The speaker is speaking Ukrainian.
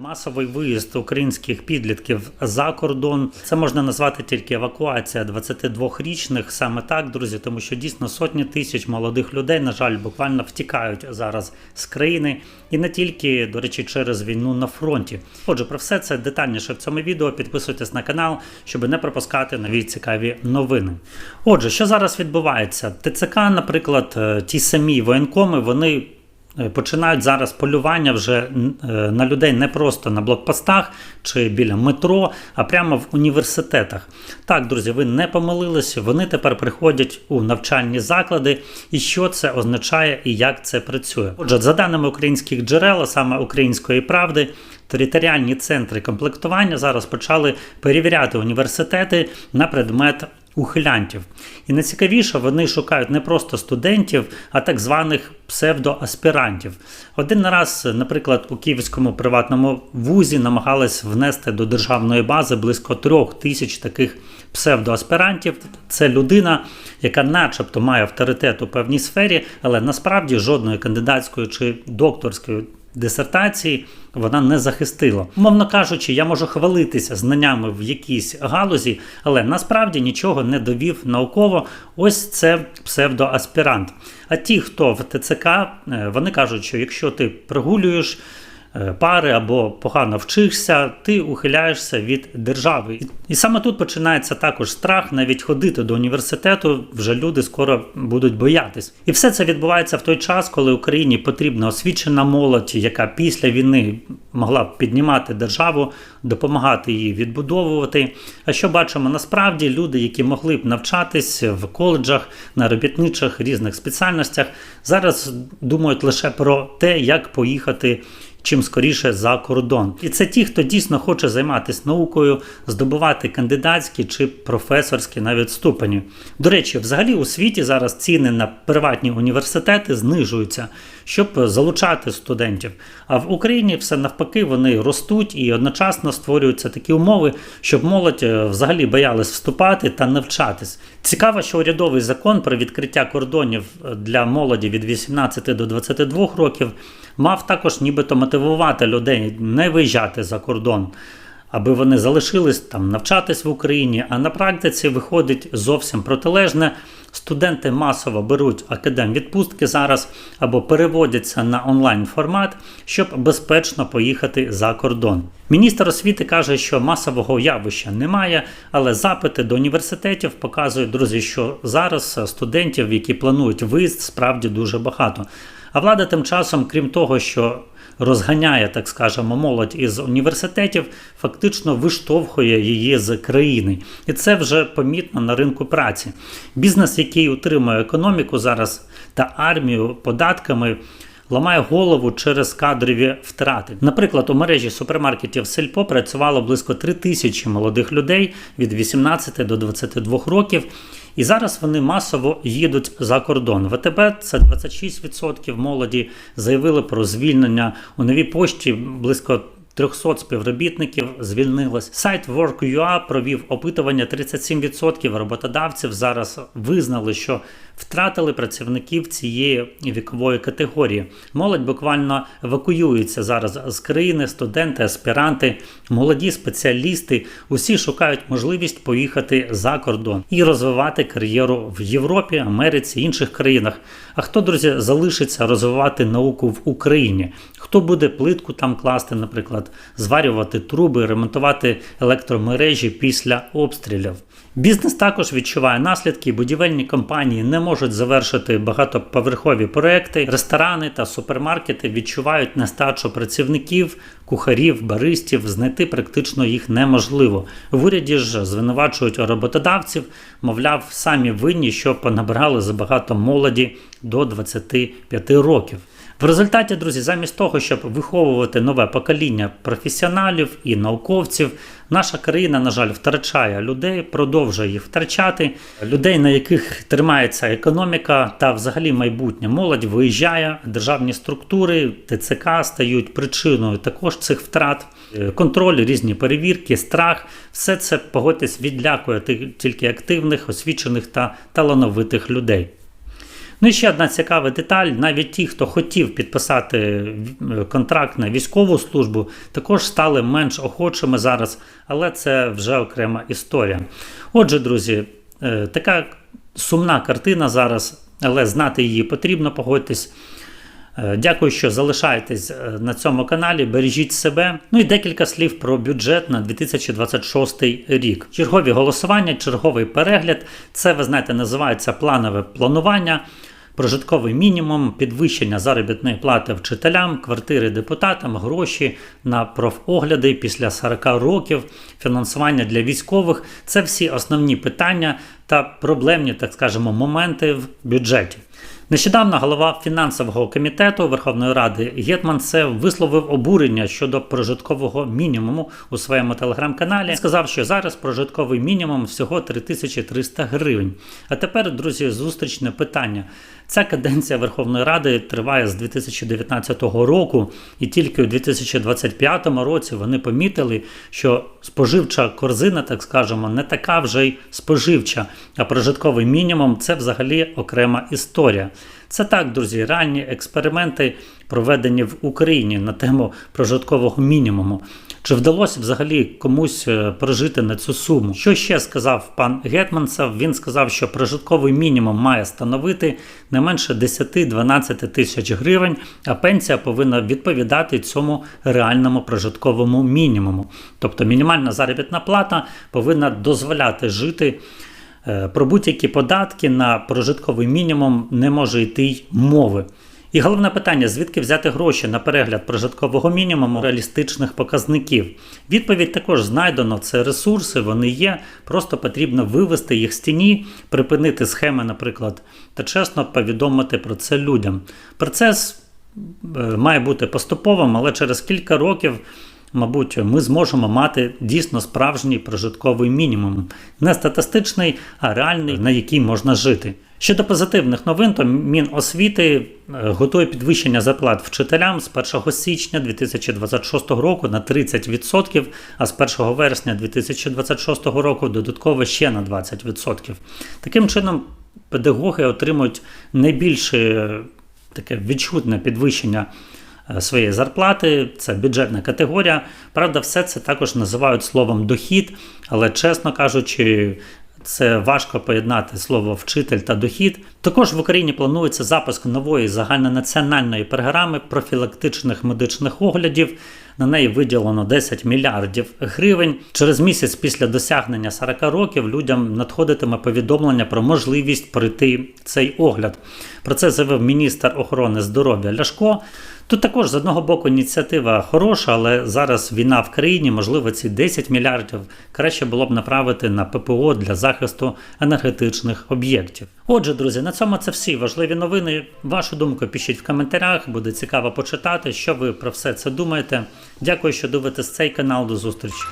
Масовий виїзд українських підлітків за кордон. Це можна назвати тільки евакуація 22-річних. Саме так, друзі, тому що дійсно сотні тисяч молодих людей, на жаль, буквально втікають зараз з країни і не тільки, до речі, через війну на фронті. Отже, про все це детальніше в цьому відео. Підписуйтесь на канал, щоб не пропускати нові цікаві новини. Отже, що зараз відбувається? ТЦК, наприклад, е, ті самі воєнкоми, вони. Е, Починають зараз полювання вже е, на людей не просто на блокпостах чи біля метро, а прямо в університетах. Так, друзі, ви не помилилися. Вони тепер приходять у навчальні заклади, і що це означає і як це працює. Отже, за даними українських джерел, а саме української правди. Територіальні центри комплектування зараз почали перевіряти університети на предмет ухилянтів. І найцікавіше, вони шукають не просто студентів, а так званих псевдоаспірантів. Один раз, наприклад, у Київському приватному вузі намагались внести до державної бази близько трьох тисяч таких псевдоаспірантів. Це людина, яка, начебто, має авторитет у певній сфері, але насправді жодної кандидатської чи докторської дисертації вона не захистила. Мовно кажучи, я можу хвалитися знаннями в якійсь галузі, але насправді нічого не довів науково. Ось це псевдоаспірант. А ті, хто в ТЦК, е, вони кажуть, що якщо ти прогулюєш. Е, Пари або погано вчишся, ти ухиляєшся від держави. І- саме тут починається також страх навіть ходити до університету. Вже люди скоро будуть боятись. І все це відбувається в той час, коли Україні потрібна освічена молодь, яка після війни могла б піднімати державу, допомагати її відбудовувати. А що бачимо насправді люди, які могли б навчатись в коледжах, на робітничих різних спеціальностях, зараз думають лише про те, як поїхати чим скоріше за кордон. І це ті, хто дійсно хоче займатися наукою, здобувати кандидатські чи професорські навіть ступені. До речі, взагалі у світі зараз ціни на приватні університети знижуються, щоб залучати студентів. А в Україні все навпаки вони ростуть і одночасно створюються такі умови, щоб молодь е, взагалі боялась вступати та навчатись. Цікаво, що урядовий закон про відкриття кордонів е, для молоді від 18 до 22 років мав також нібито мотивувати людей не виїжджати за кордон, аби вони залишились там навчатись в Україні. А на практиці виходить зовсім протилежне. Студенти масово беруть академ-відпустки зараз або переводяться на онлайн формат, щоб безпечно поїхати за кордон. Міністр освіти каже, що масового явища немає, але запити до університетів показують, друзі, що зараз студентів, які планують виїзд, справді дуже багато. А влада тим часом, крім того, що розганяє, так скажемо, молодь із університетів, фактично виштовхує її з країни. І це вже помітно на ринку праці. Бізнес, який утримує економіку зараз та армію податками. Ламає голову через кадрові втрати. Наприклад, у мережі супермаркетів Сельпо працювало близько 3 тисячі молодих людей від 18 до 22 років. І зараз вони масово їдуть за кордон. ВТБ це 26% молоді заявили про звільнення у новій пошті близько 300 співробітників звільнилось. Сайт Work.ua провів опитування. 37% роботодавців зараз визнали, що втратили працівників цієї вікової категорії. Молодь буквально евакуюється зараз з країни, студенти, аспіранти, молоді спеціалісти. Усі шукають можливість поїхати за кордон і розвивати кар'єру в Європі, Америці, інших країнах. А хто, друзі, залишиться розвивати науку в Україні? Хто буде плитку там класти, наприклад, зварювати труби, ремонтувати електромережі після обстрілів? Бізнес також відчуває наслідки. Будівельні компанії не можуть завершити багатоповерхові проекти. Ресторани та супермаркети відчувають нестачу працівників, кухарів, баристів. Знайти практично їх неможливо. В уряді ж звинувачують роботодавців, мовляв, самі винні, що понабирали забагато молоді до 25 років. В результаті, друзі, замість того, щоб виховувати нове покоління професіоналів і науковців, наша країна, на жаль, втрачає людей, продовжує їх втрачати. Людей, на яких тримається економіка та взагалі майбутнє. Молодь виїжджає, державні структури, ТЦК стають причиною також цих втрат. Е, Контроль, різні перевірки, страх все це погодьтесь відлякує ти- тільки активних, освічених та талановитих людей. Ну і ще одна цікава деталь: навіть ті, хто хотів підписати е, контракт на військову службу, також стали менш охочими зараз, але це вже окрема історія. Отже, друзі, е, така сумна картина зараз, але знати її потрібно, погодьтесь. Е, Дякую, що залишаєтесь на цьому каналі. Бережіть себе. Ну і декілька слів про бюджет на 2026 рік. Чергові голосування, черговий перегляд. Це, ви знаєте, називається планове планування. Прожитковий мінімум, підвищення заробітної плати вчителям, квартири депутатам, гроші на профогляди після 40 років, фінансування для військових це всі основні питання та проблемні, так скажемо, моменти в бюджеті. Нещодавно голова фінансового комітету Верховної Ради Гетманцев висловив обурення щодо прожиткового мінімуму у своєму телеграм-каналі. Сказав, що зараз прожитковий мінімум всього 3300 гривень. А тепер, друзі, зустрічне питання. Ця каденція Верховної Ради триває з 2019 року, і тільки у 2025 році вони помітили, що споживча корзина, так скажемо, не така вже й споживча, а прожитковий мінімум це взагалі окрема історія. Це так, друзі, ранні експерименти, проведені в Україні на тему прожиткового мінімуму. Чи вдалося взагалі комусь е, прожити на цю суму? Що ще сказав пан Гетманцев? Він сказав, що прожитковий мінімум має становити не менше 10-12 тисяч гривень, а пенсія повинна відповідати цьому реальному прожитковому мінімуму. Тобто мінімальна заробітна плата повинна дозволяти жити. Е, Про будь-які податки на прожитковий мінімум не може йти й мови. І головне питання: звідки взяти гроші на перегляд прожиткового мінімуму реалістичних показників? Відповідь також знайдено: це ресурси, вони є. Просто потрібно вивести їх з тіні, припинити схеми, наприклад, та чесно повідомити про це людям. Процес е, має бути поступовим, але через кілька років. Мабуть, ми зможемо мати дійсно справжній прожитковий мінімум, не статистичний, а реальний, на який можна жити. Щодо позитивних новин, то Міносвіти е, готує підвищення зарплат вчителям з 1 січня 2026 року на 30%, а з 1 вересня 2026 року додатково ще на 20%. Таким чином, педагоги отримують найбільше таке відчутне підвищення е, своєї зарплати, це бюджетна категорія. Правда, все це також називають словом дохід, але чесно кажучи, це важко поєднати слово вчитель та дохід. Також в Україні планується запуск нової загальнонаціональної програми профілактичних медичних оглядів. На неї виділено 10 мільярдів гривень. Через місяць після досягнення 40 років людям надходитиме повідомлення про можливість пройти цей огляд. Про це заявив міністр охорони здоров'я Ляшко. Тут також з одного боку ініціатива хороша, але зараз війна в країні, можливо, ці 10 мільярдів краще було б направити на ППО для захисту енергетичних об'єктів. Отже, друзі, на цьому це всі важливі новини. Вашу думку пишіть в коментарях, буде цікаво почитати, що ви про все це думаєте. Дякую, що дивитесь цей канал. До зустрічі.